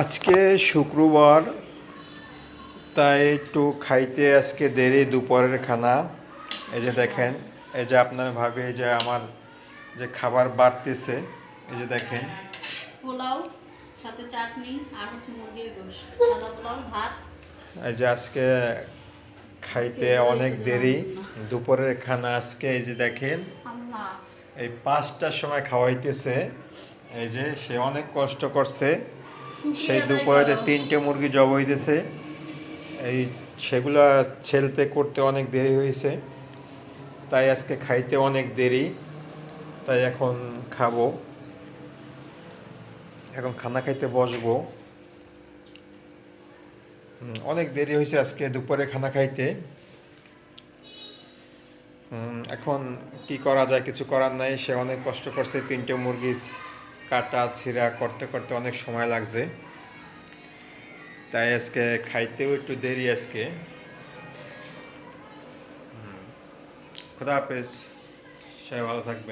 আজকে শুক্রবার তাই একটু খাইতে আজকে দেরি দুপুরের খানা। এই যে দেখেন এই যে আপনার ভাবে এই যে আমার যে খাবার বাড়তেছে এই যে দেখেন। পোলাও সাথে চাটনি আর হচ্ছে মুরগির গোশ সাদা পোলাও ভাত। এই যে আজকে খাইতে অনেক দেরি দুপুরের খানা আজকে এই যে দেখেন। আল্লাহ। এই পাঁচটার সময় খাওয়াইতেছে এই যে সে অনেক কষ্ট করছে। সেই দুপুরে তিনটে মুরগি জব হইতেছে। এই সেগুলা ছেলতে করতে অনেক দেরি হয়েছে তাই আজকে খাইতে অনেক দেরি। তাই এখন খাব। এখন খানা খাইতে বসবো। অনেক দেরি হয়েছে আজকে দুপুরে খানা খাইতে। এখন কি করা যায়, কিছু করার নাই। সে অনেক কষ্ট করছে তিনটে মুরগি কাটা ছিঁড়া করতে করতে অনেক সময় লাগছে। তাই আজকে খাইতেও একটু দেরি আজকে। খুদা হাফেজ। সবাই ভালো থাকবে